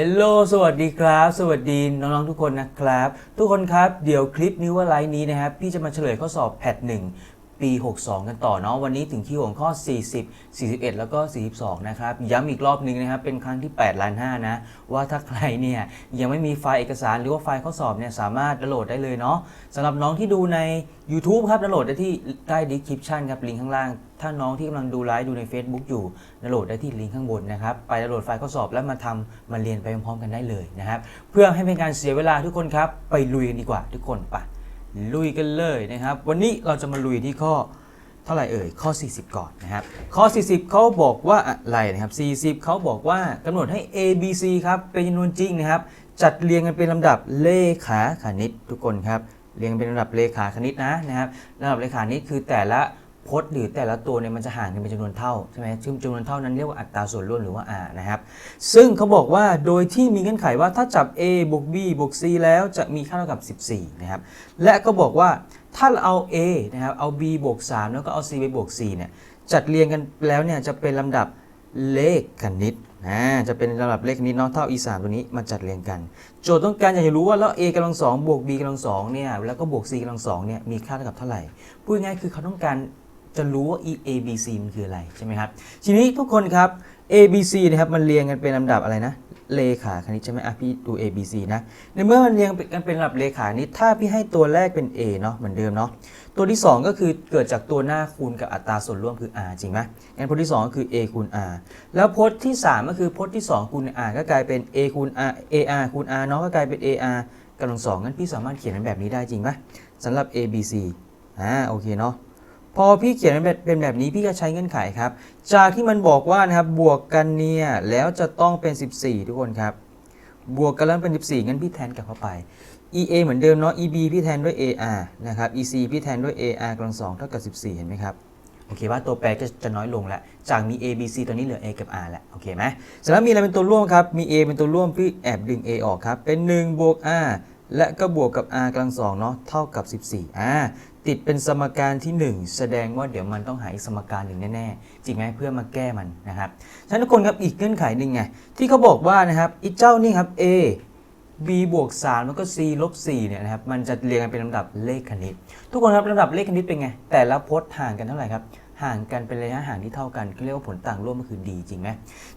ฮลโลสวัสดีครับ สวัสดีน้องๆทุกคนนะครับ ทุกคนครับ เดี๋ยวคลิปนิว่าไลน์นี้นะครับ พี่จะมาเฉลยข้อสอบแพทหนึ่ง ปี 62 กันต่อเนาะวันนี้ถึงคิวของข้อ 40 41 แล้วก็ 42 นะครับ ย้ำอีกรอบนึงนะครับ เป็นครั้งที่8ล้าน5นะ ว่าถ้าใครเนี่ยยังไม่มีไฟล์เอกสารหรือว่าไฟล์ข้อสอบเนี่ยสามารถดาวน์โหลดได้เลยเนาะสำหรับน้องที่ดูใน YouTube ครับดาวน์โหลดได้ที่ใต้ description ครับลิงก์ข้างล่าง ถ้าน้องที่กำลังดูไลฟ์ดูใน Facebook อยู่ดาวน์โหลดได้ที่ลิงก์ข้างบนนะครับไปดาวน์โหลดไฟล์ข้อสอบแล้วมาทำมาเรียนไปพร้อมๆกันได้เลยนะครับเพื่อให้เป็นการเสียเวลาทุกคนครับไปลุยกันดีกว่าทุกคนไป ลุยกันเลยนะครับ วันนี้เราจะมาลุยที่ข้อเท่าไหร่เอ่ยข้อ 40 ก่อนนะครับ ข้อ 40 เขาบอกว่าอะไรนะครับ 40 เขาบอกว่ากำหนดให้ A B C ครับเป็นจำนวนจริงนะครับ จัดเรียงกันเป็นลำดับเลขาคณิตทุกคนครับเรียงเป็นลำดับเลขาคณิตนะนะครับลำดับเลขาคณิตคือแต่ละ พจน์หรือแต่ละตัวเนี่ยมันจะห่างกันเป็นจำนวนเท่าใช่ไหมซึ่งจำนวนเท่านั้นเรียกว่าอัตราส่วนร่วมหรือว่า r นะครับ ซึ่งเขาบอกว่าโดยที่มีเงื่อนไขว่าถ้าจับ a บวก b บวก c แล้วจะมีค่าเท่ากับ 14 นะครับ และก็บอกว่าถ้าเราเอา a นะครับ เอา b บวก 3 แล้วก็เอา c ไปบวก 4 เนี่ย จัดเรียงกันแล้วเนี่ยจะเป็นลำดับเลขคณิตนะ จะเป็นลำดับเลขคณิตเนาะเท่า e 3ตัวนี้มาจัดเรียงกัน โจทย์ต้องการอยากจะรู้ว่าแล้ว a กำลังสองบวก b กำลังสองเนี่ย แล้วก็บวก c กำลังสองเนี่ย มีค่าเท่ากับเท่าไหร่ พูดง่ายคือเขาต้องการ จะรู้ว่า e a b c มันคืออะไรใช่ไหมครับ ทีนี้ทุกคนครับ a b c นะครับมันเรียงกันเป็นลำดับอะไรนะ เลขาคณิตใช่ไหมอะพี่ดู a b c นะในเมื่อมันเรียงกันเป็นลำดับเลขาคณิตถ้าพี่ให้ตัวแรกเป็น a เนาะเหมือนเดิมเนาะตัวที่ 2 ก็คือเกิดจากตัวหน้าคูณกับอัตราส่วนร่วมคือ r จริงไหมงั้นพจน์ที่ 2 ก็คือ a คูณ r แล้วพจน์ที่ 3 ก็คือพจน์ที่ 2 คูณ r ก็กลายเป็น a คูณ r ar คูณ r เนาะก็กลายเป็น ar กำลังสองงั้นพี่สามารถเขียนเป็นแบบนี้ได้จริงไหมสำหรับ a b c อ่าโอเคเนาะ พอพี่เขียนเป็นแบบนี้พี่ก็ใช้เงื่อนไขครับ จากที่มันบอกว่านะครับบวกกันเนี่ยแล้วจะต้องเป็น 14 ทุกคนครับ บวกกันแล้วเป็น 14 งั้นพี่แทนกลับเข้าไป EA เหมือนเดิมเนาะ EB พี่แทนด้วย AR นะครับ EC พี่แทนด้วย AR กำลังสองเท่ากับ 14 เห็นไหมครับโอเคว่าตัวแปรก็จะน้อยลงแล้วจากมี A B C ตอนนี้เหลือ A กับ R แล้วโอเคไหมเสร็จแล้วมีอะไรเป็นตัวร่วมครับ มี A เป็นตัวร่วมพี่แอบดึง A ออกครับ เป็น1บวก R และก็บวกกับ R กำลังสองเนาะเท่ากับ 14อ่า ติดเป็นสมการที่ 1 แสดงว่าเดี๋ยวมันต้องหาอีกสมการหนึ่งแน่ๆจริงไหมเพื่อมาแก้มันนะครับฉะนั้นทุกคนครับอีกเงื่อนไขหนึ่งไงที่เขาบอกว่านะครับอีเจ้านี่ครับ A b บวก3แล้วก็ c ลบ4เนี่ยนะครับมันจะเรียงกันเป็นลำดับเลขคณิต ทุกคนครับลำดับเลขคณิตเป็นไง แต่ละพจน์ห่างกันเท่าไหร่ครับ ห่างกันเป็นระยะห่างที่เท่ากันเขาเรียกว่าผลต่างร่วมก็คือ d จริงไหม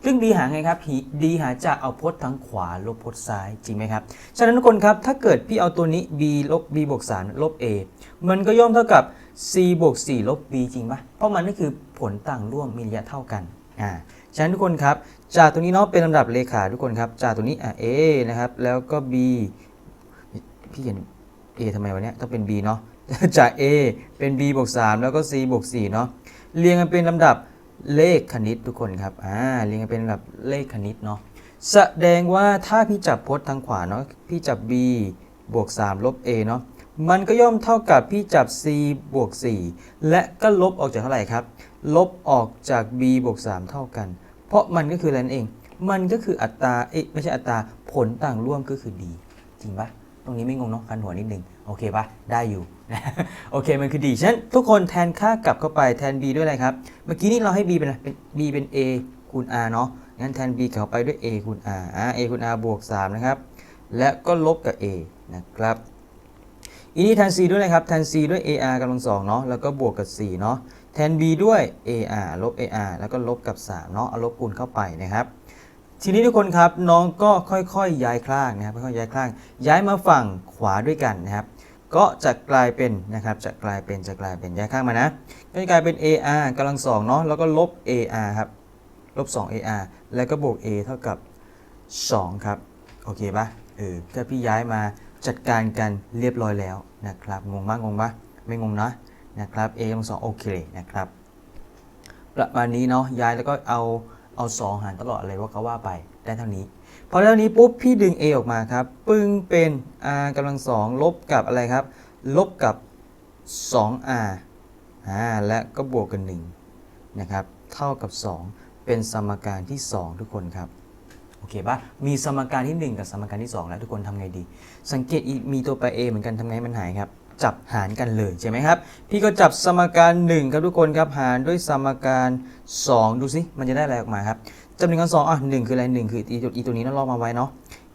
ซึ่ง d หาไงครับ d หาจากเอาพจน์ทั้งขวาลบพจน์ซ้ายจริงไหมครับ ฉะนั้นทุกคนครับถ้าเกิดพี่เอาตัวนี้ b ลบ b บวก3ลบ a มันก็ย่อมเท่ากับ c บวก4ลบ b จริงปะเพราะมันก็คือผลต่างร่วมมีระยะเท่ากันอ่าฉะนั้นทุกคนครับจากตัวนี้เนาะเป็นลำดับเลขาทุกคนครับจากตัวนี้อะ A นะครับแล้วก็ B พี่เขียน A ทำไมวะเนี่ยต้องเป็น B เนาะจาก A เป็น B บวก3แล้วก็ C บวก4เนาะ เรียงกันเป็นลำดับเลขคณิตทุกคนครับอ่าเรียงกันเป็นลำดับเลขคณิตเนาะแสดงว่าถ้าพี่จับพจน์ทางขวาเนาะพี่จับ B บวก3ลบ A เนาะมันก็ย่อมเท่ากับพี่จับ C บวก4และก็ลบออกจากเท่าไหร่ครับ ลบออกจาก B บวก3เท่ากัน เพราะมันก็คืออะไรนั่นเอง มันก็คืออัตราเอ๊ะไม่ใช่อัตราผลต่างร่วมก็คือ d จริงปะตรงนี้ไม่งงเนาะคันหัวนิดนึง โอเคปะได้อยู่ โอเคมันคือ d ฉะนั้นทุกคนแทนค่ากลับเข้าไปแทน b ด้วยอะไรครับ เมื่อกี้นี้เราให้ b เป็นอะไรเป็น b เป็น a คูณ r เนาะงั้นแทน b กลับไปด้วย a คูณ r อ่า a คูณ r บวก 3 นะครับ และก็ลบกับ a นะครับอีนี้แทน c ด้วยนะครับแทน c ด้วย ar กำลังสองเนาะแล้วก็บวกกับ 4 เนาะแทน b ด้วย ar ลบ ar แล้วก็ลบกับ 3 เนาะเอาลบคูณเข้าไปนะครับทีนี้ทุกคนครับน้องก็ค่อยๆ ย้ายข้างนะครับค่อยๆย้ายข้างย้ายมาฝั่งขวาด้วยกันนะครับ ก็จะกลายเป็นนะครับจะกลายเป็นจะกลายเป็นย้ายข้างมานะก็จะกลายเป็น ar กำลังสองเนาะแล้วก็ลบ ar ครับลบ 2 ar แล้วก็บวก a เท่ากับ 2 ครับ โอเคปะเออถ้าพี่ย้ายมาจัดการกันเรียบร้อยแล้วนะครับ งงปะงงปะไม่งงนะนะครับ a กำลังสองโอเคนะครับ ประมาณนี้เนาะย้ายแล้วก็เอาเอา 2 หารตลอดอะไรว่าเขาว่าไปได้เท่านี้ พอเท่านี้ปุ๊บพี่ดึง a ออกมาครับ ปึ้งเป็น r กำลังสองลบกับอะไรครับ ลบกับ 2r อ่าและก็บวกกัน1นะครับเท่ากับ 2 เป็นสมการที่ 2 ทุกคนครับโอเคปะมีสมการที่ 1 กับสมการที่ 2 แล้วทุกคนทำไงดี สังเกตมีตัวแปร a เหมือนกันทำไงให้มันหายครับ จับหารกันเลยใช่ไหมครับ พี่ก็จับสมการ 1 ครับทุกคนครับ หารด้วยสมการ 2 ดูสิ มันจะได้อะไรออกมาครับ จำนวนกันสองอะหนึ่งคืออะไรหนึ่งคืออีตัวอีตัวนี้นั่นลอกมาไว้เนาะ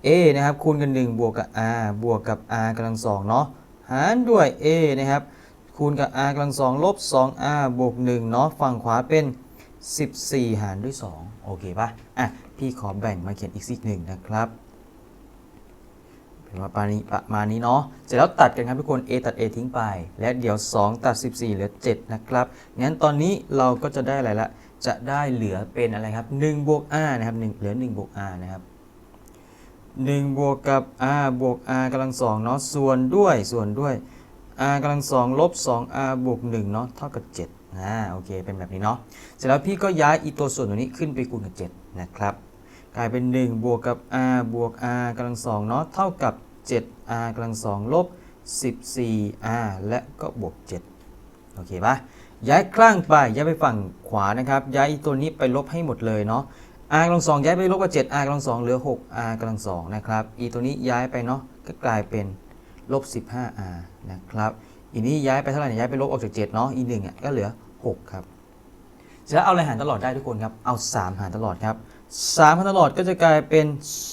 a นะครับคูณกัน1บวกกับ r บวกกับ r กำลังสองเนาะหารด้วย a นะครับคูณกับ r กำลังสองลบ 2r บวก1เนาะฝั่งขวาเป็น 14 หารด้วย 2 โอเคปะอะ พี่ขอแบ่งมาเขียนอีกสิหนึ่งนะครับเป็นว่าประมาณนี้ประมาณนี้เนาะเสร็จแล้วตัดกันครับทุกคน a ตัด a ทิ้งไป และเดี๋ยว 2 ตัด 14 เหลือ 7 นะครับ งั้นตอนนี้เราก็จะได้อะไรละ จะได้เหลือเป็นอะไรครับ1บวก r นะครับ1เหลือ1บวก r นะครับ1บวกกับ r บวก r กำลังสองเนาะส่วนด้วยส่วนด้วย r กำลังสองลบ 2r บวก1เนาะเท่ากับ7อ่าโอเคเป็นแบบนี้เนาะเสร็จแล้วพี่ก็ย้ายอีตัวส่วนตัวนี้ขึ้นไปคูณกับ7นะครับกลายเป็น 1 บวกกับ r บวก r กำลังสองเนาะเท่ากับ 7r กำลังสองลบ 14r และก็บวก 7 โอเคปะ ย้ายข้างไปย้ายไปฝั่งขวานะครับ ย้ายตัวนี้ไปลบให้หมดเลยเนาะ r กำลังสองย้ายไปลบกับ 7r กำลังสองเหลือ 6r กำลังสองนะครับอีตัวนี้ย้ายไปเนาะก็กลายเป็นลบ 15r นะครับอีนี้ย้ายไปเท่าไหร่เนี่ยย้ายไปลบออกจาก7เนาะอีหนึ่งอะก็เหลือ 6 ครับเสร็จแล้วเอาอะไรหารตลอดได้ทุกคนครับ เอา 3 หารตลอดครับ3หารตลอดก็จะกลายเป็น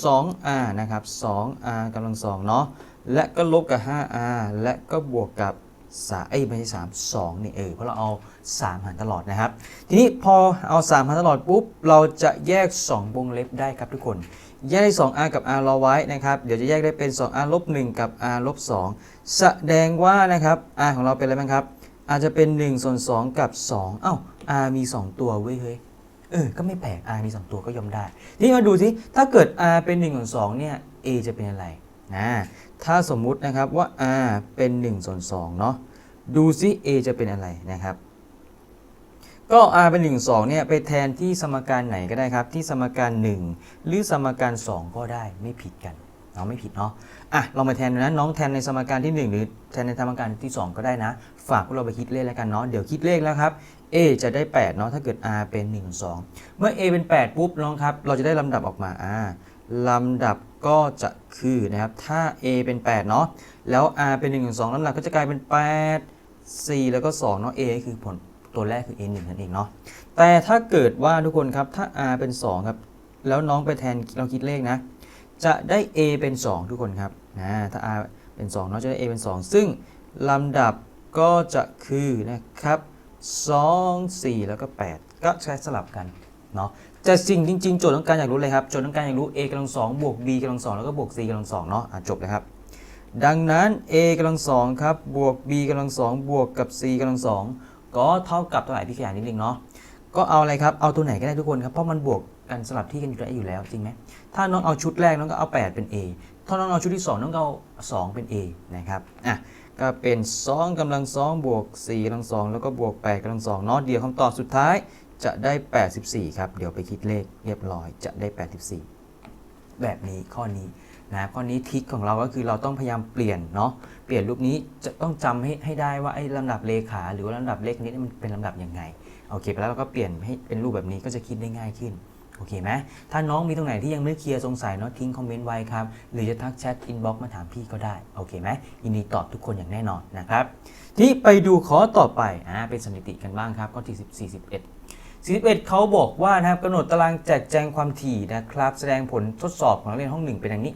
2r นะครับ 2r กำลังสองเนาะและก็ลบกับ 5r และก็บวกกับ 3เอ้ยไม่ใช่3 2นี่เออเพราะเราเอา 3 หารตลอดนะครับ ทีนี้พอเอา 3 หารตลอดปุ๊บ เราจะแยก 2 วงเล็บได้ครับทุกคน แยกได้ 2r กับ r เราไว้นะครับ เดี๋ยวจะแยกได้เป็น 2r ลบ1กับ r ลบ2แสดงว่านะครับ r ของเราเป็นอะไรบ้างครับ r จจะเป็น1ส่วน2กับ 2 เอ้า r มี 2 ตัวเว้ยเฮ้ยเออ ก็ไม่แปลก r มี 2 ตัวก็ย่อมได้ ทีนี้มาดูสิถ้าเกิด r เป็น1ส่วน2เนี่ย a จะเป็นอะไรนะ ถ้าสมมุตินะครับว่า r เป็น1ส่วน2เนาะดูซิ a จะเป็นอะไรนะครับ ก็ r เป็น1 2เนี่ยไปแทนที่สมการไหนก็ได้ครับ ที่สมการ 1 หรือสมการ 2 ก็ได้ไม่ผิดกันเนาะไม่ผิดเนาะอะเรามาแทนดูนะน้องแทนในสมการที่ 1 หรือแทนในสมการที่ 2 ก็ได้นะ ฝากพวกเราไปคิดเลขแล้วกันเนาะเดี๋ยวคิดเลขแล้วครับ a จะได้8เนาะถ้าเกิด r เป็น 1 2 เมื่อ a เป็น 8 ปุ๊บน้องครับ เราจะได้ลำดับออกมาอ่าลำดับ ก็จะคือนะครับ ถ้า a เป็น 8 เนาะ แล้ว r เป็น1 2ลำดับก็จะกลายเป็น 8 4 แล้วก็ 2 เนาะ a คือผลตัวแรกคือ a 1นั่นเองเนาะ แต่ถ้าเกิดว่าทุกคนครับ ถ้า r เป็น 2 ครับ แล้วน้องไปแทนเราคิดเลขนะ จะได้ a เป็น 2 ทุกคนครับนะถ้า r เป็น 2 เน้องจะได้ a เป็น 2 ซึ่งลำดับก็จะคือนะครับ 2 4 แล้วก็ 8 ก็ใช้สลับกันเนาะ แต่สิ่งจริงๆ โจทย์ต้องการอยากรู้เลยครับ โจทย์ต้องการอยากรู้ a กำลัง2บวก b กำลัง2แล้วก็บวก c กำลัง2เนาะอะจบเลยครับ ดังนั้น a กำลัง2ครับบวก b กำลัง2บวกกับ c กำลัง2ก็เท่ากับเท่าไหร่พี่ขยายนิดนึงเนาะก็เอาอะไรครับ เอาตัวไหนก็ได้ทุกคนครับ เพราะมันบวกกันสลับที่กันอยู่ได้อยู่แล้วจริงไหมถ้าน้องเอาชุดแรกน้องก็เอา 8 เป็น A ถ้าน้องเอาชุดที่ 2 น้องก็เอา 2 เป็น A นะครับ อะ ก็เป็น2กำลัง2บวก4กำลัง2แล้วก็บวก8กำลัง2เนาะเดี๋ยวคำตอบสุดท้าย จะได้ 84 ครับ เดี๋ยวไปคิดเลขเรียบร้อยจะได้ 84 แบบนี้ข้อนี้นะข้อนี้ทริคของเราก็คือเราต้องพยายามเปลี่ยนเนาะเปลี่ยนรูปนี้จะต้องจำให้ให้ได้ว่าไอ้ลำดับเลขาหรือว่าลำดับเลขนี้มันเป็นลำดับยังไงโอเคไปแล้วเราก็เปลี่ยนให้เป็นรูปแบบนี้ก็จะคิดได้ง่ายขึ้นโอเคไหมถ้าน้องมีตรงไหนที่ยังไม่เคลียร์สงสัยเนาะทิ้งคอมเมนต์ไว้ครับ หรือจะทักแชทอินบ็อกซ์มาถามพี่ก็ได้ โอเคไหมยินดีตอบทุกคนอย่างแน่นอนนะครับ ทีนี้ไปดูข้อต่อไปอ่าเป็นสถิติกันบ้างครับข้อที่1 41 41เขาบอกว่านะครับกำหนดตารางแจกแจงความถี่นะครับ แสดงผลทดสอบของนักเรียนห้องหนึ่งเป็นอย่างนี้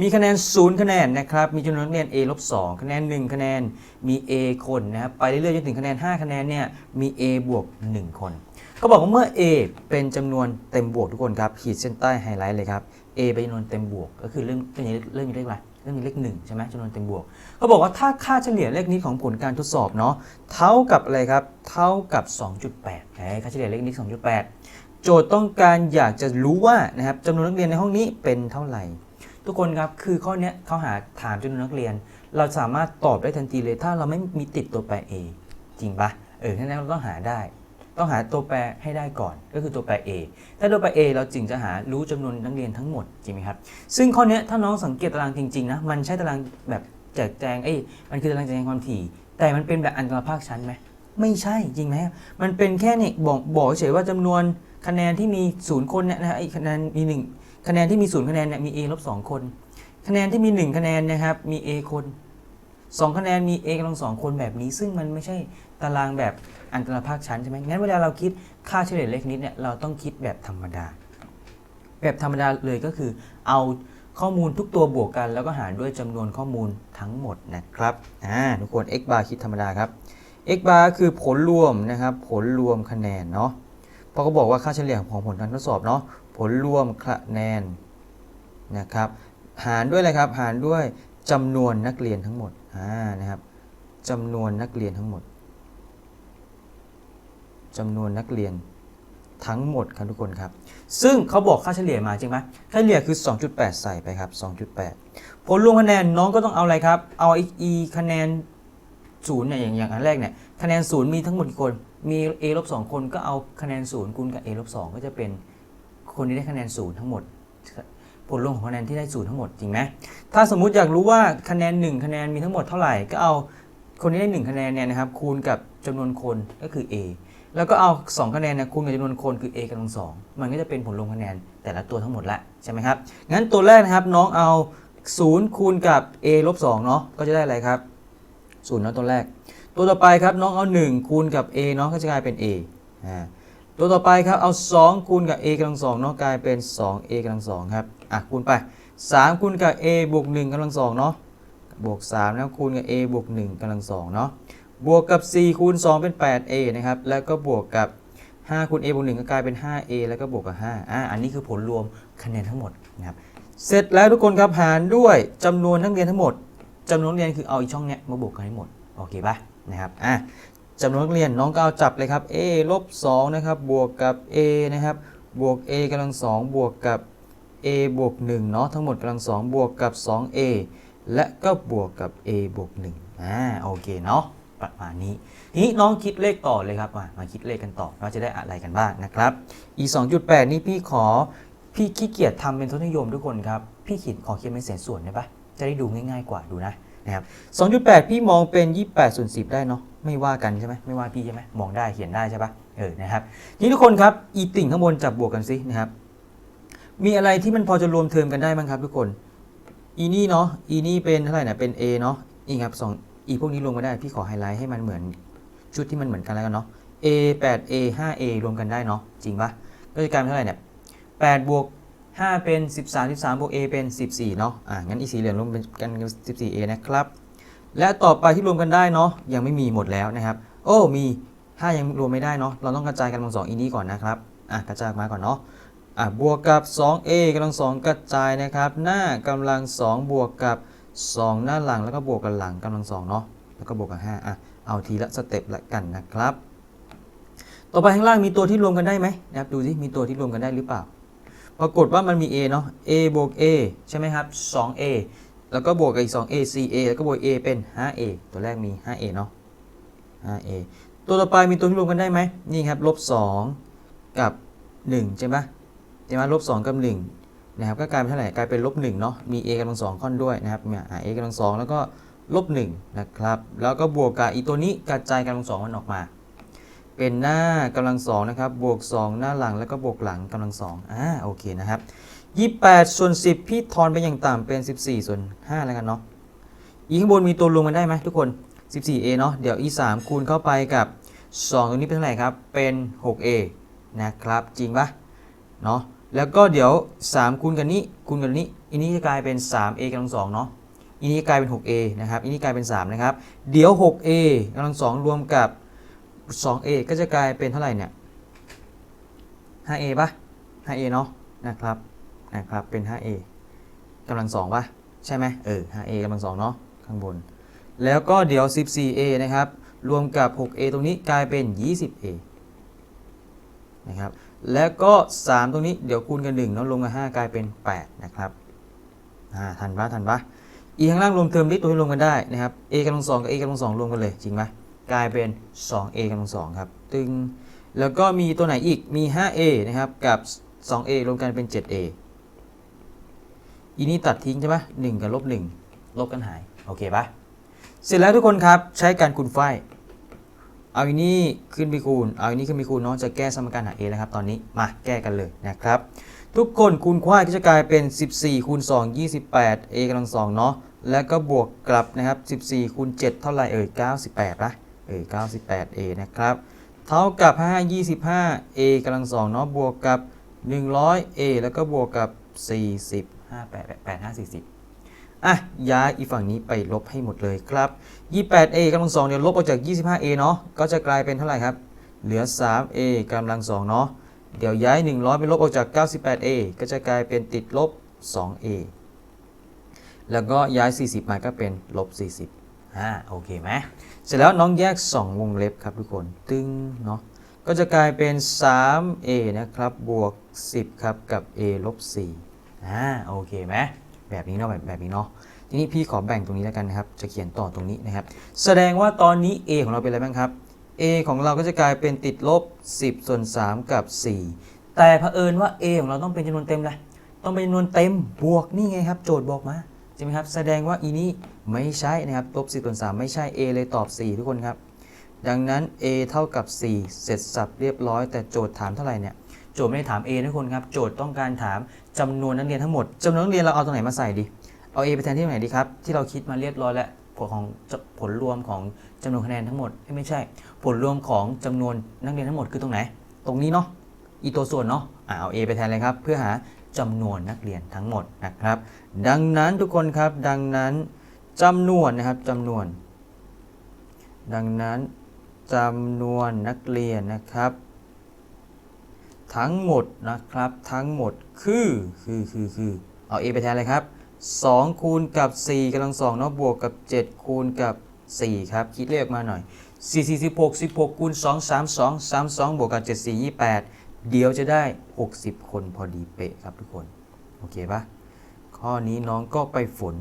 มีคะแนน 0 คะแนนนะครับ มีจำนวนนักเรียน A ลบ2คะแนน 1 คะแนน มี A คนนะครับไปเรื่อยๆจนถึงคะแนน 5 คะแนนเนี่ยมี A บวก 1 คนเขาบอกว่าเมื่อ A เป็นจำนวนเต็มบวกทุกคนครับขีดเส้นใต้ไฮไลท์เลยครับ A เป็นจำนวนเต็มบวก ก็คือเรื่องเรื่องนี้เรื่องนี้เลขอะไรเรื่องนี้เลขหนึ่งใช่ไหมจำนวนเต็มบวกเขาบอกว่าถ้าค่าเฉลี่ยเลขนี้ของผลการทดสอบเนาะเท่ากับอะไรครับ เท่ากับ 2.8เอ้ยค่าเฉลี่ยเลขนี้ 2.8 โจทย์ต้องการอยากจะรู้ว่านะครับจำนวนนักเรียนในห้องนี้เป็นเท่าไหร่ ทุกคนครับคือข้อนี้เขาหาถามจำนวนนักเรียน เราสามารถตอบได้ทันทีเลยถ้าเราไม่มีติดตัวแปร a จริงปะเออฉะนั้นเราต้องหาได้ ต้องหาตัวแปรให้ได้ก่อนก็คือตัวแปร a ถ้าตัวแปร a เราจึงจะหารู้จำนวนนักเรียนทั้งหมดจริงไหมครับ ซึ่งข้อนี้ถ้าน้องสังเกตตารางจริงๆนะมันใช่ตารางแบบแจกแจงเอ้ยมันคือตารางแจกแจงความถี่ แต่มันเป็นแบบอันตรภาคชั้นไหมไม่ใช่จริงไหมครับมันเป็นแค่เนี่ยบอกบอกเฉยว่าจำนวนคะแนนที่มีศูนย์คนเนี่ยนะฮะไอ้คะแนนมีหนึ่งคะแนนที่มีศูนย์คะแนนเนี่ยมี a ลบสองคน คะแนนที่มี 1 คะแนนนะครับมี A คน 2 คะแนนมี A กำลังสองคนแบบนี้ ซึ่งมันไม่ใช่ตารางแบบ อันตรภาคชั้นใช่ไหมงั้นเวลาเราคิดค่าเฉลี่ยเลขนิดเนี่ยเราต้องคิดแบบธรรมดา แบบธรรมดาเลยก็คือ เอาข้อมูลทุกตัวบวกกัน แล้วก็หารด้วยจำนวนข้อมูลทั้งหมดนะครับอ่าทุกคน x bar คิดธรรมดาครับ x bar คือผลรวมนะครับผลรวมคะแนนเนาะพราะเขาบอกว่าค่าเฉลี่ยของผลการทดสอบเนาะผลรวมคะแนนนะครับ หารด้วยอะไรครับ หารด้วยจำนวนนักเรียนทั้งหมดอ่านะครับจำนวนนักเรียนทั้งหมด จำนวนนักเรียนทั้งหมดครับทุกคนครับ ซึ่งเขาบอกค่าเฉลี่ยมาจริงไหมค่าเฉลี่ยคือ 2.8 ใส่ไปครับ 2.8 ผลรวมคะแนนน้องก็ต้องเอาอะไรครับ เอาอีคะแนนศูนย์เนี่ยอย่างอย่างอันแรกเนี่ยคะแนนศูนย์มีทั้งหมดกี่คน มี a ลบสองคนก็เอาคะแนนศูนย์คูณกับ a ลบสองก็จะเป็นคนที่ได้คะแนนศูนย์ทั้งหมด ผลรวมของคะแนนที่ได้ศูนย์ทั้งหมดจริงไหมถ้าสมมุติอยากรู้ว่าคะแนน 1 คะแนนมีทั้งหมดเท่าไหร่ก็เอาคนที่ได้ 1 คะแนนเนี่ยนะครับคูณกับจำนวนคนก็คือ a แล้วก็เอา 2 คะแนนเนี่ยคูณกับจำนวนคนคือ a กำลังสองมันก็จะเป็นผลรวมคะแนนแต่ละตัวทั้งหมดละใช่ไหมครับ งั้นตัวแรกนะครับน้องเอา 0 คูณกับ a ลบ2เนาะก็จะได้อะไรครับ0เนาะตัวแรก ตัวต่อไปครับน้องเอา 1 คูณกับ a เนาะก็จะกลายเป็น a อ่าตัวต่อไปครับเอา 2 คูณกับ a กำลังสองเนาะกลายเป็น 2a กำลังสองครับอะคูณไป 3 คูณกับ a บวก1กำลังสองเนาะบวก3แล้วคูณกับ a บวก1กำลังสองเนาะ บวกกับ 4 คูณ 2 เป็น 8a นะครับ แล้วก็บวกกับ 5 คูณ a บวก 1 ก็กลายเป็น 5a แล้วก็บวกกับ 5 อ่า อันนี้คือผลรวมคะแนนทั้งหมดนะครับ เสร็จแล้วทุกคนครับหารด้วยจำนวนนักเรียนทั้งหมดจำนวนนักเรียนคือเอาอีช่องเนี้ยมาบวกกันให้หมด โอเคปะนะครับ อะจำนวนนักเรียนน้องก็เอาจับเลยครับ a ลบ2นะครับ บวกกับ a นะครับ บวก a กำลัง 2 บวกกับ a บวก1เนาะ ทั้งหมดกำลัง 2 บวกกับ 2a และก็บวกกับ a บวก1อ่า โอเคเนาะ ประมาณนี้ ทีนี้น้องคิดเลขต่อเลยครับ มามาคิดเลขกันต่อว่าจะได้อะไรกันบ้างนะครับ e 2.8 นี่พี่ขอพี่ขี้เกียจทำเป็นทศนิยมทุกคนครับ พี่ขีดขอเขียนเป็นเศษส่วนได้ปะจะได้ดูง่ายๆกว่าดูนะนะครับ 2.8 พี่มองเป็น 28ส่วน10 ได้เนาะไม่ว่ากันใช่ไหมไม่ว่าพี่ใช่ไหมมองได้เขียนได้ใช่ปะเออนะครับทีนี้ทุกคนครับอีติ่งข้างบนจับบวกกันสินะครับมีอะไรที่มันพอจะรวมเทอมกันได้บ้างครับทุกคน อีนี่เนาะ อีนี่เป็นเท่าไหร่นะเป็น A เนาะ นี่ครับส อีพวกนี้รวมกันได้ พี่ขอไฮไลท์ให้มันเหมือนชุดที่มันเหมือนกันแล้วกันเนาะ A 8 A 5 A รวมกันได้เนาะจริงปะก็จะกลายเป็นเท่าไหร่เนี่ย8บวก5เป็น 13 13บวก A เป็น 14เนาะอ่างั้นอีสีเหลืองรวมเป็นกันเป็น 14A นะครับ และต่อไปที่รวมกันได้เนาะยังไม่มีหมดแล้วนะครับ โอ้มี 5 ยังรวมไม่ได้เนาะเราต้องกระจายกันกำลังสองอีนี้ก่อนนะครับอะกระจายมาก่อนเนาะอะบวกกับ 2a กำลังสองกระจายนะครับ หน้ากำลังสองบวกกับ 2หน้าหลังแล้วก็บวกกับหลังกำลังสองเนาะแล้วก็บวกกับ5อะเอาทีละสเต็ปละกันนะครับ ต่อไปข้างล่างมีตัวที่รวมกันได้ไหมนะครับดูสิมีตัวที่รวมกันได้หรือเปล่า ปรากฏว่ามันมี a เนาะ a บวก a ใช่ไหมครับ 2a แล้วก็บวกกับอีก 2a 4a แล้วก็บวก a เป็น 5a ตัวแรกมี 5a เนาะ 5a ตัวต่อไปมีตัวที่รวมกันได้ไหมนี่ครับลบ2กับ 1 ใช่ไหมใช่ไหมลบ2กับ 1 นะครับก็กลายเป็นเท่าไหร่กลายเป็นลบ1เนาะมี a กำลังสองค่อนด้วยนะครับเนี่ยอ่า a กำลังสองแล้วก็ลบ1นะครับแล้วก็บวกกับอีตัวนี้กระจายกำลังสองมันออกมา เป็นหน้ากำลังสองนะครับบวก 2 หน้าหลังแล้วก็บวกหลังกำลังสองอ่าโอเคนะครับ28ส่วน10 พี่ทอนไปอย่างต่ำเป็น 14 ส่วน5แล้วกันเนาะอีข้างบนมีตัวรวมกันได้ไหมทุกคน 14a เนาะเดี๋ยว e 3คูณเข้าไปกับ 2ตรงนี้เป็นเท่าไหร่ครับ เป็น 6a นะครับ จริงปะเนาะ แล้วก็เดี๋ยว 3 คูณกันนี้คูณกันนี้อันนี้จะกลายเป็น 3a กำลังสองเนาะอันนี้กลายเป็น 6a นะครับอันนี้กลายเป็น 3 นะครับ เดี๋ยว 6a กำลังสองรวมกับ 2a ก็จะกลายเป็นเท่าไหร่เนี่ย 5a ปะ 5a เนาะนะครับนะครับเป็น 5a กำลังสองป่ะใช่ไหมเออ 5a กำลังสองเนาะข้างบน แล้วก็เดี๋ยว 14a นะครับรวมกับ 6a ตรงนี้กลายเป็น 20a นะครับ แล้วก็ 3 ตรงนี้เดี๋ยวคูณกัน1เนาะรวมกัน5กลายเป็น 8 นะครับอ่าทันปะทันปะอีข้างล่างรวมเทอมนี้ตัวที่รวมกันได้นะครับ a กำลังสองกับ a กำลังสองรวมกันเลยจริงไหมกลายเป็น 2a กำลังสองครับตึงแล้วก็มีตัวไหนอีกมี 5a นะครับกับ 2a รวมกันเป็น 7a อีนี้ตัดทิ้งใช่ปะหนึ่งกับลบหนึ่งลบกันหาย โอเคปะเสร็จแล้วทุกคนครับใช้การคูณไฟ เอาอันนี้ขึ้นไปคูณ เอาอันนี้ขึ้นไปคูณเนาะจะแก้สมการหา a แล้วครับตอนนี้มาแก้กันเลยนะครับ ทุกคนคูณควายก็จะกลายเป็น 14คูณ2 28 a กำลัง2เนาะแล้วก็บวกกลับนะครับ 14คูณ7เท่าไหร่เอ่ย98ปะเอ่ย98 a นะครับเท่ากับ 5 25 a กำลัง2เนาะบวกกับ 100 a แล้วก็บวกกับ 40 5 8 8 5 40 อะย้ายอีฝั่งนี้ไปลบให้หมดเลยครับ 28a กำลังสองเนี่ยลบออกจาก 25a เนาะก็จะกลายเป็นเท่าไหร่ครับ เหลือ 3a กำลังสองเนาะเดี๋ยวย้าย 100 ไปลบออกจาก 98a ก็จะกลายเป็นติดลบ 2a แล้วก็ย้าย 40 มาก็เป็นลบ 40อ่าโอเคไหมเสร็จแล้วน้องแยก 2 วงเล็บครับทุกคน ตึงเนาะก็จะกลายเป็น 3a นะครับบวก 10 ครับกับ a ลบ4อ่าโอเคไหม แบบนี้เนาะแบบแบบนี้เนาะทีนี้พี่ขอแบ่งตรงนี้แล้วกันนะครับ จะเขียนต่อตรงนี้นะครับ แสดงว่าตอนนี้ a ของเราเป็นอะไรบ้างครับ a ของเราก็จะกลายเป็นติดลบ 10 ส่วน 3 กับ 4 แต่เผอิญว่า a ของเราต้องเป็นจำนวนเต็มเลยต้องเป็นจำนวนเต็มบวกนี่ไงครับ โจทย์บอกมาใช่ไหมครับ แสดงว่าอีนี้ไม่ใช่นะครับลบ10ส่วน3ไม่ใช่ a เลยตอบ 4 ทุกคนครับ ดังนั้น a เท่ากับ 4 เสร็จสับเรียบร้อย แต่โจทย์ถามเท่าไหร่เนี่ย จทย์ไม่ได้ถาม a ทุกคนครับ โจทย์ต้องการถามจำนวนนักเรียนทั้งหมดจำนวนนักเรียนเราเอาตรงไหนมาใส่ดี เอา a ไปแทนที่ตรงไหนดีครับ ที่เราคิดมาเรียบร้อยแล้วผลของผลรวมของจำนวนคะแนนทั้งหมด ไม่ใช่ ผลรวมของจำนวนนักเรียนทั้งหมดคือตรงไหน ตรงนี้เนาะ อีตัวส่วนเนาะอ่าเอา a ไปแทนเลยครับ เพื่อหาจำนวนนักเรียนทั้งหมดนะครับ ดังนั้นทุกคนครับ ดังนั้นจำนวนนะครับจำนวน ดังนั้นจำนวนนักเรียนนะครับ ทั้งหมดนะครับทั้งหมดคือคือคือคือเอา a ไปแทนเลยครับ 2 คูณกับ 4กำลังสองเนาะบวกกับ 7 คูณกับ 4 ครับ คิดเลขมาหน่อย 4 4 16 16คูณ2 32 32 บวกกับ 7 4 28 เดี๋ยวจะได้ 60 คนพอดีเป๊ะครับทุกคน โอเคปะข้อนี้น้องก็ไปฝน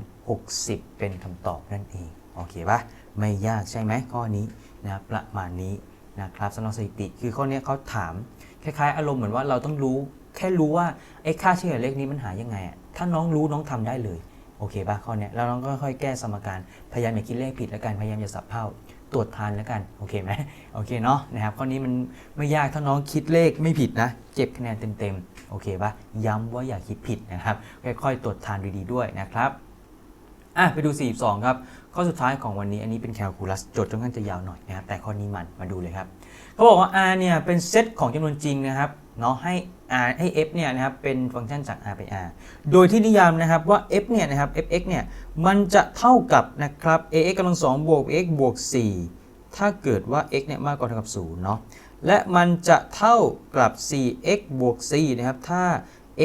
60 เป็นคำตอบนั่นเอง โอเคปะไม่ยากใช่ไหมข้อนี้นะประมาณนี้นะครับสำหรับสถิติคือข้อนี้เขาถาม คล้ายๆ อารมณ์เหมือนว่าเราต้องรู้ แค่รู้ว่าไอ้ค่าเฉลี่ยเลขนี้มันหายังไงอะถ้าน้องรู้น้องทำได้เลย โอเคป่ะข้อเนี้ยแล้วน้องก็ค่อยๆแก้สมการ พยายามอย่าคิดเลขผิดแล้วกัน พยายามอย่าสับเพ่าตรวจทานแล้วกัน โอเคไหมโอเคเนาะนะครับข้อนี้มันไม่ยากถ้าน้องคิดเลขไม่ผิดนะเก็บคะแนนเต็มๆ โอเคป่ะย้ำว่าอย่าคิดผิดนะครับ ค่อยๆ ตรวจทานดีๆด้วยนะครับอะไปดู 42 ครับ ข้อสุดท้ายของวันนี้อันนี้เป็นแคลคูลัสโจทย์ค่อนข้างจะยาวหน่อยนะครับแต่ข้อนี้มันมาดูเลยครับ เขาบอกว่า r เนี่ยเป็นเซตของจำนวนจริงนะครับเนาะให้ r ให้ f เนี่ยนะครับเป็นฟังก์ชันจาก r ไป r โดยที่นิยามนะครับว่า f เนี่ยนะครับ fx เนี่ยมันจะเท่ากับนะครับ ax กำลังสองบวก x บวก 4 ถ้าเกิดว่า x เนี่ยมากกว่าเท่ากับ0เนาะและมันจะเท่ากับ 4x บวก c นะครับ ถ้า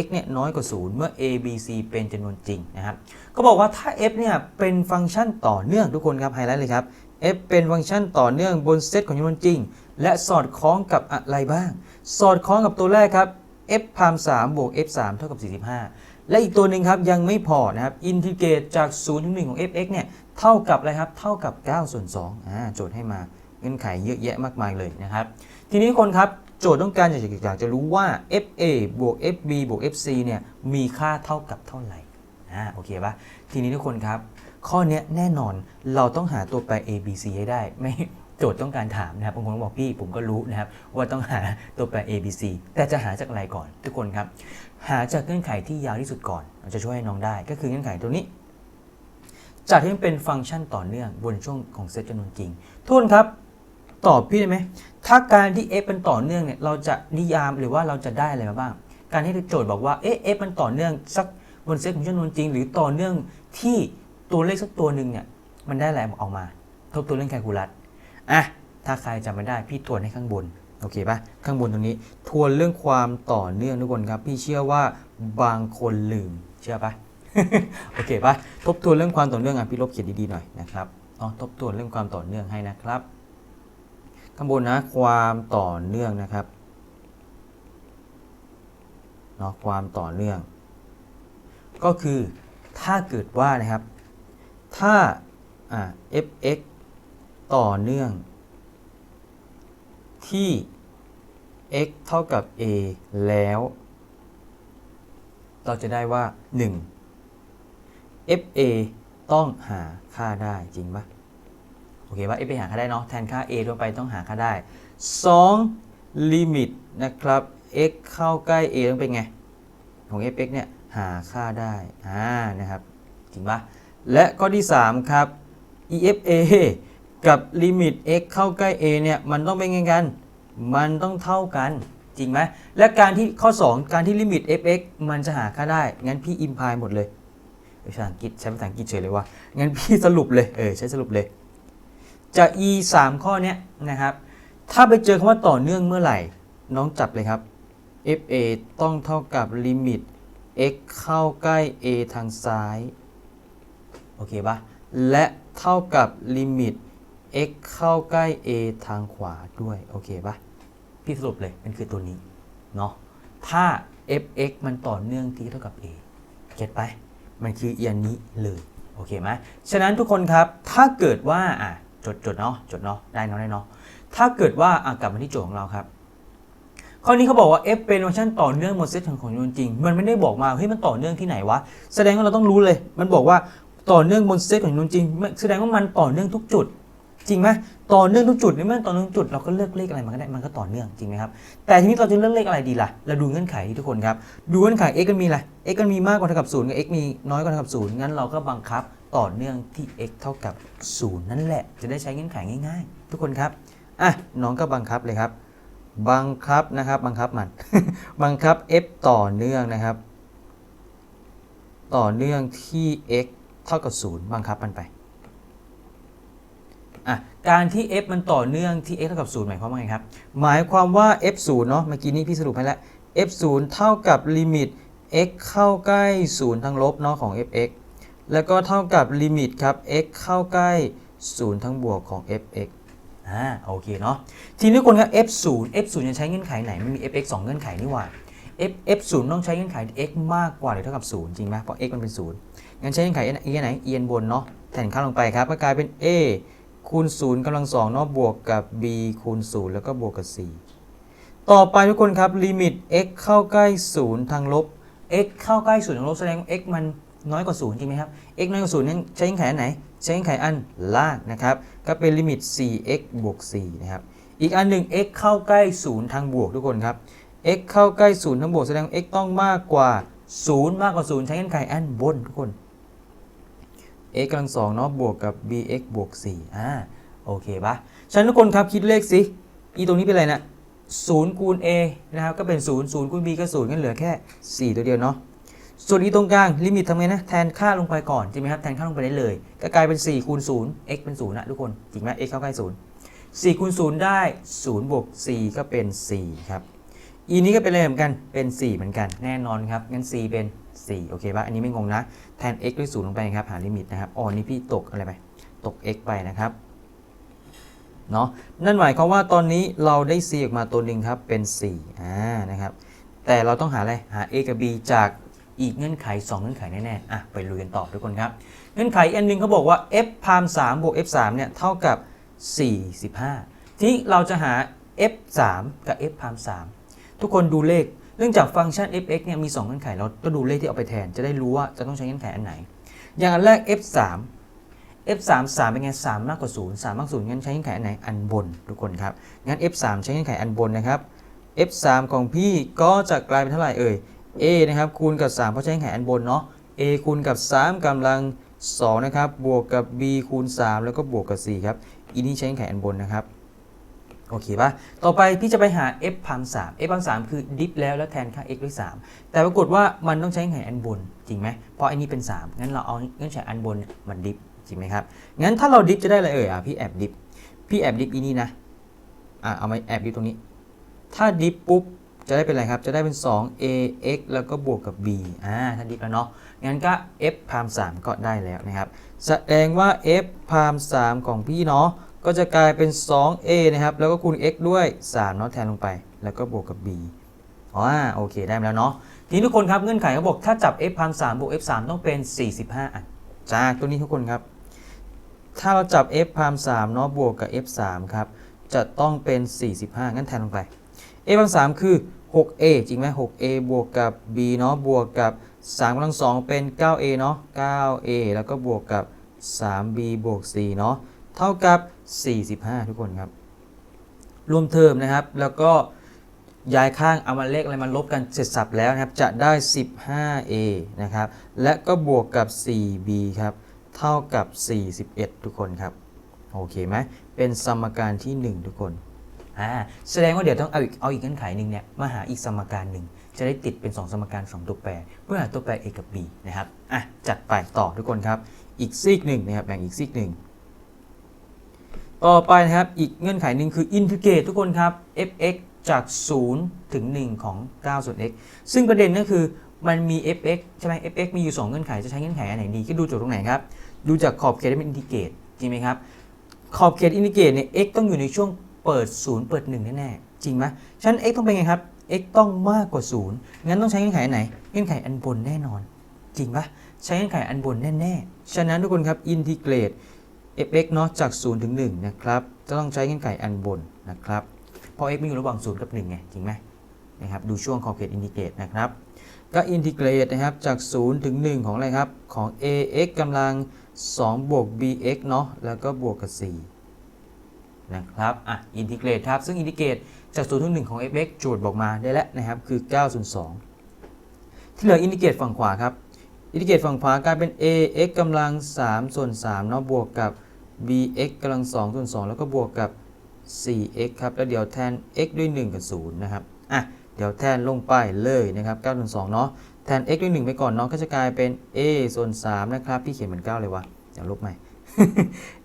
x เนี่ยน้อยกว่า 0 เมื่อ a b c เป็นจำนวนจริงนะครับก็บอกว่าถ้า f เนี่ยเป็นฟังก์ชันต่อเนื่องทุกคนครับไฮไลท์เลยครับ f เป็นฟังก์ชันต่อเนื่องบนเซตของจำนวนจริง และสอดคล้องกับอะไรบ้าง สอดคล้องกับตัวแรกครับ f พาม3บวก f 3เท่ากับ 45 และอีกตัวหนึ่งครับยังไม่พอนะครับอินทิเกรตจาก0ถึง1ของ fx เนี่ยเท่ากับอะไรครับ เท่ากับ9ส่วน2อ่าโจทย์ให้มาเงื่อนไขเยอะแยะมากมายเลยนะครับ ทีนี้คนครับโจทย์ต้องการอยากจะอยากจะรู้ว่า fa บวก fb บวก fc เนี่ยมีค่าเท่ากับเท่าไหร่อ่าโอเคปะทีนี้ทุกคนครับ ข้อนี้แน่นอนเราต้องหาตัวแปร a b c ให้ได้ไม่ โจทย์ต้องการถามนะครับบางคนบอกพี่ผมก็รู้นะครับ ว่าต้องหาตัวแปร a b c แต่จะหาจากอะไรก่อน ทุกคนครับ หาจากเงื่อนไขที่ยาวที่สุดก่อนเราจะช่วยให้น้องได้ ก็คือเงื่อนไขตัวนี้ จากที่มันเป็นฟังก์ชันต่อเนื่องบนช่วงของเซตจำนวนจริงทุกคนครับตอบพี่ได้ไหมถ้าการที่ f เป็นต่อเนื่องเนี่ยเราจะนิยามหรือว่าเราจะได้อะไรมาบ้าง การที่โจทย์บอกว่าเอ๊ะ f มันต่อเนื่องสักบนเซตของจำนวนจริง หรือต่อเนื่องที่ตัวเลขสักตัวหนึ่งเนี่ยมันได้อะไรออกมา ทบทวนเรื่องแคลคูลัส อะถ้าใครจำไม่ได้พี่ทวนให้ข้างบนโอเคปะข้างบนตรงนี้ทวนเรื่องความต่อเนื่องทุกคนครับ พี่เชื่อว่าบางคนลืมเชื่อปะโอเคปะทบทวนเรื่องความต่อเนื่องอะพี่ลบเขียนดีๆหน่อยนะครับอ๋อทบทวนเรื่องความต่อเนื่องให้นะครับ ข้างบนนะความต่อเนื่องนะครับเนาะความต่อเนื่อง ก็คือถ้าเกิดว่านะครับ ถ้าอ่า fx ต่อเนื่อง ที่ x เท่ากับ a แล้ว เราจะได้ว่า 1 fa ต้องหาค่าได้จริงปะโอเคว่า f ไปหาค่าได้เนาะแทนค่า a ทั่วไปต้องหาค่าได้ 2 ลิมิตนะครับ x เข้าใกล้ a ต้องเป็นไง ของ fx เนี่ยหาค่าได้ อ่า นะครับ จริงปะและข้อที่ 3 ครับ efa กับลิมิต x เข้าใกล้ a เนี่ยมันต้องเป็นไงกัน มันต้องเท่ากันจริงไหมและการที่ข้อ 2 การที่ลิมิต fx มันจะหาค่าได้ งั้นพี่อิมพายหมดเลยภาษาอังกฤษใช้ภาษาอังกฤษเฉยเลยว่า งั้นพี่สรุปเลยเออใช้สรุปเลยจาก e 3ข้อเนี้ยนะครับ ถ้าไปเจอคำว่าต่อเนื่องเมื่อไหร่ น้องจับเลยครับ fa ต้องเท่ากับลิมิต x เข้าใกล้ a ทางซ้าย โอเคปะและเท่ากับลิมิต x เข้าใกล้ a ทางขวาด้วย โอเคปะพี่สรุปเลยมันคือตัวนี้ เนาะถ้า fx มันต่อเนื่องที่เท่ากับ a เก็ตไป มันคือเอียนนี้เลย โอเคไหมฉะนั้นทุกคนครับ ถ้าเกิดว่า อะ จดจดเนาะ จดเนาะ ได้เนาะ ได้เนาะ ถ้าเกิดว่า อะ กลับมาที่โจทย์ของเราครับ ข้อนี้เขาบอกว่า f เป็นฟังก์ชันต่อเนื่องบนเซตของจำนวนจริง มันไม่ได้บอกมา เฮ้ย มันต่อเนื่องที่ไหนวะ แสดงว่าเราต้องรู้เลย มันบอกว่าต่อเนื่องบนเซตของจำนวนจริง แสดงว่ามันต่อเนื่องทุกจุด จริงไหมต่อเนื่องทุกจุดนี่มันต่อเนื่องจุดเราก็เลือกเลขอะไรมันก็ได้มันก็ต่อเนื่องจริงไหมครับแต่ทีนี้เราจะเลือกเลขอะไรดีล่ะเราดูเงื่อนไขทุกคนครับดูเงื่อนไข x กันมีอะไร x กันมีมากกว่าเท่ากับ0กับ x มีน้อยกว่าเท่ากับ0งั้นเราก็บังคับต่อเนื่องที่ x เท่ากับ 0 นั่นแหละ จะได้ใช้เงื่อนไขง่าย ๆ ทุกคนครับอะน้องก็บังคับเลยครับ บังคับนะครับบังคับมัน บังคับ f ต่อเนื่องนะครับ ต่อเนื่องที่ x เท่ากับ 0 บังคับมันไป อะการที่ f มันต่อเนื่องที่ x เท่ากับ0หมายความว่าไงครับ หมายความว่า f 0เนาะเมื่อกี้นี้พี่สรุปให้แล้ว f 0เท่ากับลิมิต x เข้าใกล้ 0 ทั้งลบเนาะของ fx แล้วก็เท่ากับลิมิตครับ x เข้าใกล้ 0 ทั้งบวกของ fx อ่าโอเคเนาะทีนี้คนครับ f 0 f 0จะใช้เงื่อนไขไหนไม่มี fx 2 เงื่อนไขนี่หว่า f f 0ต้องใช้เงื่อนไข x มากกว่าหรือเท่ากับ 0 จริงไหมเพราะ x มันเป็น 0งั้นใช้เงื่อนไข e ไหนบนเนาะแทนค่าลงไปครับก็กลายเป็น a คูณ0กำลัง2เนาะบวกกับ b คูณ 0 แล้วก็บวกกับ 4 ต่อไปทุกคนครับลิมิต x เข้าใกล้ 0 ทางลบ x เข้าใกล้ 0 ทางลบแสดงว่า x มันน้อยกว่า 0 จริงไหมครับ x น้อยกว่า 0 นั้นใช้เงื่อนไขไหน ใช้เงื่อนไขอันล่างนะครับ ก็เป็นลิมิต 4x บวก 4 นะครับ อีกอันหนึ่ง x เข้าใกล้ 0 ทางบวกทุกคนครับ x เข้าใกล้ 0 ทางบวกแสดงว่า x ต้องมากกว่า 0 มากกว่า 0 ใช้เงื่อนไขอันบนทุกคน x กำลังสองเนาะบวกกับ bx บวก4อ่าโอเคปะฉะนั้นทุกคนครับคิดเลขสิ e ตรงนี้เป็นอะไรนะ0คูณ a นะครับก็เป็น 0 0คูณ b ก็0งั้นเหลือแค่ 4 ตัวเดียวเนาะส่วน e ตรงกลางลิมิตทำไงนะแทนค่าลงไปก่อนจริงไหมครับแทนค่าลงไปได้เลย ก็กลายเป็น 4 คูณ 0 x เป็น0นะทุกคนจริงไหม x เข้าใกล้ 0 4คูณ 0 ได้ 0 บวก 4 ก็เป็น 4 ครับ e นี้ก็เป็นอะไรเหมือนกันเป็น 4 เหมือนกันแน่นอนครับงั้น c เป็น 4 โอเคปะอันนี้ไม่งงนะ แทน x ด้วย0ลงไปครับ หาลิมิตนะครับอ๋อนี่พี่ตกอะไรไป ตก x ไปนะครับ เนาะนั่นหมายความว่าตอนนี้เราได้ c ออกมาตัวหนึ่งครับ เป็น 4 อ่า นะครับ แต่เราต้องหาอะไร หา a กับ b จากอีกเงื่อนไข 2 เงื่อนไขแน่ๆ อะ ไปลุยกันต่อทุกคนครับ เงื่อนไขอันหนึงเขาบอกว่า f พาม3บวก f 3เนี่ย เท่ากับ 45 ที่เราจะหา f 3กับ f พาม3ทุกคนดูเลข เนื่องจากฟังก์ชัน fx เนี่ยมี 2 เงื่อนไขเราก็ดูเลขที่เอาไปแทน จะได้รู้ว่าจะต้องใช้เงื่อนไขอันไหน อย่างอันแรก f 3 f 3 3เป็นไง3มากกว่า0 3มากกว่า0งั้นใช้เงื่อนไขอันไหนอันบนทุกคนครับงั้น f 3ใช้เงื่อนไขอันบนนะครับ f 3ของพี่ก็จะกลายเป็นเท่าไหร่เอ่ย a นะครับคูณกับ 3 เพราะใช้เงื่อนไขอันบนเนาะ a คูณกับ 3กำลัง2นะครับบวกกับ b คูณ 3 แล้วก็บวกกับ4ครับอีนี่ใช้เงื่อนไขอันบนนะครับ โอเคปะต่อไปพี่จะไปหา f พาม3 f พาม3คือดิฟแล้วแล้วแทนค่า x ด้วย 3 แต่ปรากฏว่ามันต้องใช้เงื่อนไขอันบนจริงไหมเพราะอันนี้เป็น 3 งั้นเราเอาเงื่อนไขอันบนมันดิฟจริงไหมครับ งั้นถ้าเราดิฟจะได้อะไรเอ่ยอะพี่แอบดิฟพี่แอบดิฟอีนี่นะ อะเอามาแอบดิฟตรงนี้ ถ้าดิฟปุ๊บจะได้เป็นอะไรครับ จะได้เป็น 2 ax แล้วก็บวกกับ b อ่า ถ้าดิฟแล้วเนาะ งั้นก็ f พาม3ก็ได้แล้วนะครับ แสดงว่า f พาม3ของพี่เนาะ ก็จะกลายเป็น 2a นะครับ แล้วก็คูณ x ด้วย3เนาะแทนลงไป แล้วก็บวกกับ b อ๋อโอเค ได้มาแล้วเนาะ ทีนี้ทุกคนครับ เงื่อนไขเขาบอก ถ้าจับ f พาม3บวก f 3ต้องเป็น 45 อันจากตัวนี้ทุกคนครับ ถ้าเราจับ f พาม3เนาะ บวกกับ f 3ครับ จะต้องเป็น 45 งั้นแทนลงไป a พาม3คือ 6a จริงไหม 6a บวกกับ b เนาะ บวกกับ3กำลัง2เป็น 9a เนาะ 9a แล้วก็บวกกับ 3b บวก4เนาะ เท่ากับ 45 ทุกคนครับ รวมเทอมนะครับ แล้วก็ย้ายข้างเอามาเลขอะไรมาลบกันเสร็จสับแล้วนะครับ จะได้ 15a นะครับ และก็บวกกับ 4b ครับ เท่ากับ 41 ทุกคนครับ โอเคไหม เป็นสมการที่ 1 ทุกคนอ่าแสดงว่าเดี๋ยวต้องเอาอีกเอาอีกเงื่อนไขหนึ่งเนี่ยมาหาอีกสมการหนึ่งจะได้ติดเป็น 2 สมการสองตัวแปร เพื่อหาตัวแปร a กับ b นะครับ อะ จัดไปต่อทุกคนครับ อีกซีกหนึ่งนะครับ แบ่งอีกซีกหนึ่ง ต่อไปนะครับ อีกเงื่อนไขหนึ่งคืออินทิเกรตทุกคนครับ f(x) จาก 0 ถึง 1 ของ9ส่วน x ซึ่งประเด็นก็คือมันมี f(x) ใช่ไหม f(x) มีอยู่ 2 เงื่อนไข จะใช้เงื่อนไขอันไหนดี ก็ดูจทย์ตรงไหนครับ ดูจากขอบเขตที่เป็นอินทิเกรตจริงไหมครับ ขอบเขตอินทิเกรตเนี่ย x ต้องอยู่ในช่วงเปิด 0 เปิด 1 แน่ๆ จริงไหมฉะนั้น x ต้องเป็นไงครับ x ต้องมากกว่า 0 งั้นต้องใช้เงื่อนไขอันไหน เงื่อนไขอันบนแน่นอน จริงปะใช้เงื่อนไขอันบนแน่ๆ ฉะนั้นทุกคนครับ อินทิเกรต f(x) เนาะจาก 0 ถึง 1 นะครับ จะต้องใช้เงื่อนไขอันบนนะครับ เพราะ x มีอยู่ระหว่าง 0 กับ 1 ไง จริงไหมนะครับ ดูช่วงขอบเขตอินทิเกรตนะครับ ก็อินทิเกรตนะครับ จาก 0 ถึง 1 ของอะไรครับ ของ ax กำลัง 2 บวก bx เนาะ แล้วก็บวกกับ 4 นะครับ อะ อินทิเกรตครับ ซึ่งอินทิเกรตจาก 0 ถึง 1 ของ fx โจทย์บอกมาได้แล้วนะครับ คือ9ส่วน2ที่เหลืออินทิเกรตฝั่งขวาครับ อินทิเกรตฝั่งขวากลายเป็น ax กำลัง3ส่วน3เนาะ บวกกับ bx กำลัง2ส่วน2แล้วก็บวกกับ 4x ครับ แล้วเดี๋ยวแทน x ด้วย 1 กับ 0 นะครับ อะ เดี๋ยวแทนลงไปเลยนะครับ9ส่วน2เนาะ แทน x ด้วย 1 ไปก่อนเนาะ ก็จะกลายเป็น a ส่วน3นะครับ พี่เขียนเหมือน 9 เลยวะเดี๋ยวลบใหม่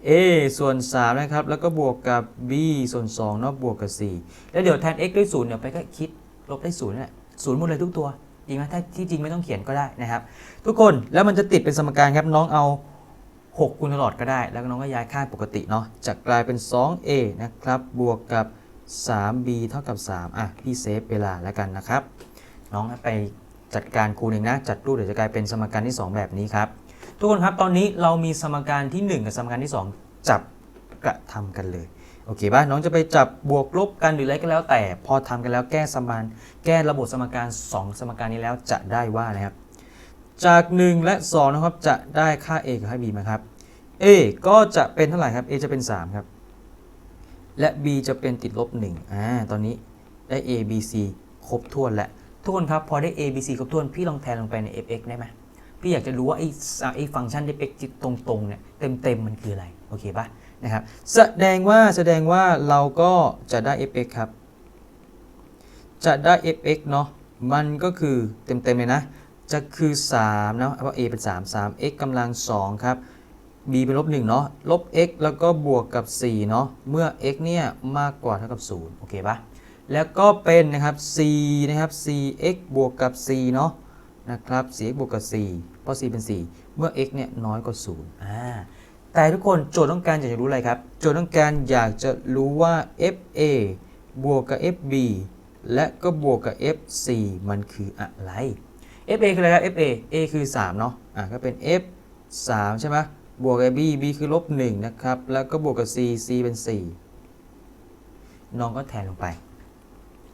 a ส่วน3นะครับ แล้วก็บวกกับ b ส่วน2เนาะ บวกกับ 4 แล้วเดี๋ยวแทน x ด้วย 0เดี๋ยวไปก็คิดลบได้0นั่นแหละ0หมดเลยทุกตัว จริงไหมถ้าที่จริงไม่ต้องเขียนก็ได้นะครับ ทุกคน แล้วมันจะติดเป็นสมการครับ น้องเอา 6คูณตลอดก็ได้ แล้วน้องก็ย้ายค่าปกติเนาะจะกลายเป็น 2a นะครับบวกกับ 3b เท่ากับ 3 อะ พี่เซฟเวลาแล้วกันนะครับ น้องไปจัดการคูณเองนะ จัดรูปเดี๋ยวจะกลายเป็นสมการที่ 2 แบบนี้ครับ ทุกคนครับตอนนี้เรามีสมการที่ 1 กับสมการที่ 2 จับกระทำกันเลยโอเคป่ะน้องจะไปจับบวกลบกันหรืออะไรก็แล้วแต่ พอทำกันแล้วแก้สมการแก้ระบบสมการ 2 สมการนี้แล้วจะได้ว่านะครับจาก 1 และ 2 นะครับจะได้ค่า a กับค่า b มาครับ a ก็จะเป็นเท่าไหร่ครับ a จะเป็น 3 ครับ และ b จะเป็นติดลบ1อ่าตอนนี้ได้ a b c ครบถ้วนแล้วทุกคนครับ พอได้ a b c ครบถ้วน พี่ลองแทนลงไปใน f(x) ได้ไหมพี่อยากจะรู้ว่าไอ้ไอ้ฟังก์ชัน f(x) ตรงๆเนี่ยเต็มๆมันคืออะไร โอเคปะนะครับแสดงว่าแสดงว่าเราก็จะได้ f(x) ครับ จะได้ f(x) เนาะมันก็คือเต็มๆเลยนะ จะคือ 3 นะเพราะ a เป็น 3 3 x กำลัง2ครับ b เป็นลบ1เนาะลบ x แล้วก็บวกกับ4เนาะเมื่อ x เนี่ยมากกว่าเท่ากับ0โอเคปะแล้วก็เป็นนะครับ c นะครับ 4x บวกกับ 4 เนาะนะครับ 4x บวกกับ 4 เพราะ 4 เป็น 4 เมื่อ x เนี่ยน้อยกว่า0อ่าแต่ทุกคนโจทย์ต้องการอยากจะรู้อะไรครับ โจทย์ต้องการอยากจะรู้ว่า fa บวกกับ fb และก็บวกกับ fc มันคืออะไร fa คืออะไรครับ fa a คือ 3 เนาะอะก็เป็น f 3 ใช่ไหม บวกกับ b b คือลบ1นะครับ แล้วก็บวกกับ c c เป็น 4 น้องก็แทนลงไป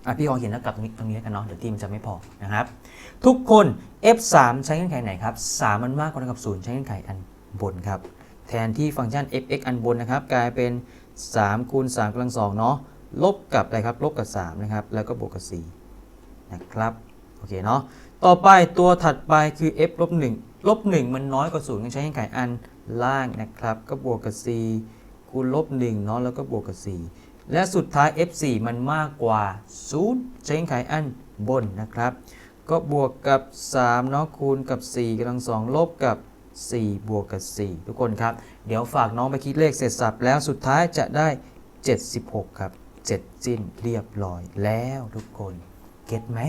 อะพี่ขอเขียนแล้วกลับตรงนี้ตรงนี้แล้วกันเนาะ เดี๋ยวทีมจะไม่พอนะครับ ทุกคน f 3ใช้เงื่อนไขไหนครับ 3 มันมากกว่าเท่ากับ 0 ใช้เงื่อนไขอันบนครับ แทนที่ฟังก์ชัน f(x) อันบนนะครับ กลายเป็น 3 คูณ3กำลัง2เนาะ ลบกับอะไรครับ ลบกับ 3 นะครับ แล้วก็บวกกับ 4 นะครับ โอเคเนาะ ต่อไปตัวถัดไปคือ f ลบ1ลบ1มันน้อยกว่า0ก็ใช้เงื่อนไขอัน ล่างนะครับ ก็บวกกับ4คูณลบ1เนาะแล้วก็บวกกับ 4 และสุดท้าย f4 มันมากกว่า0ใช้เงื่อนไขอันบนนะครับ ก็บวกกับ3เนาะคูณกับ 4กำลัง2ลบกับ 4 บวกกับ 4 ทุกคนครับ เดี๋ยวฝากน้องไปคิดเลขเสร็จสับแล้วสุดท้ายจะได้ 76 ครับ7สิ้นเรียบร้อยแล้วทุกคน เก็ตไหม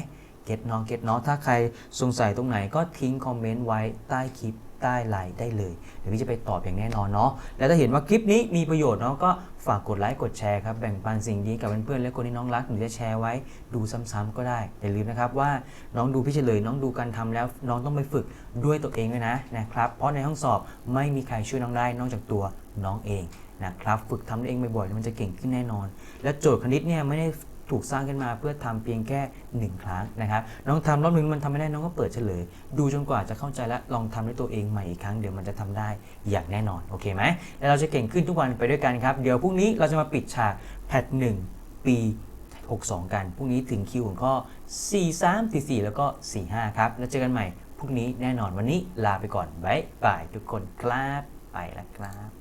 เก็ตน้องเก็ตน้องถ้าใครสงสัยตรงไหนก็ทิ้งคอมเมนต์ไว้ใต้คลิปใต้ไลน์ได้เลย เดี๋ยวพี่จะไปตอบอย่างแน่นอนเนาะ แล้วถ้าเห็นว่าคลิปนี้มีประโยชน์เนาะก็ฝากกดไลค์กดแชร์ครับแบ่งปันสิ่งดีกับเพื่อนๆและคนที่น้องรักหรือจะแชร์ไว้ดูซ้ำๆก็ได้ อย่าลืมนะครับว่าน้องดูพี่เฉลยน้องดูการทำแล้ว น้องต้องไปฝึกด้วยตัวเองด้วยนะนะครับเพราะในห้องสอบไม่มีใครช่วยน้องได้นอกจากตัวน้องเองนะครับฝึกทำเองบ่อยๆมันจะเก่งขึ้นแน่นอน และโจทย์คณิตเนี่ยไม่ได้ ถูกสร้างขึ้นมาเพื่อทำเพียงแค่หนึ่งครั้งนะครับน้องทำรอบหนึงมันทำไม่ได้น้องก็เปิดเฉลย ดูจนกว่าจะเข้าใจและลองทำด้วยตัวเองใหม่อีกครั้งเดี๋ยวมันจะทำได้อย่างแน่นอนโอเคไหมแล้วเราจะเก่งขึ้นทุกวันไปด้วยกันครับเดี๋ยวพรุ่งนี้เราจะมาปิดฉากแพทหนึ่งปี62 กัน พรุ่งนี้ถึงคิวของข้อ 43 44 แล้วก็ 45 ครับ แล้วเจอกันใหม่พรุ่งนี้แน่นอนวันนี้ลาไปก่อน บ๊ายบายทุกคนครับ ไปแล้วครับ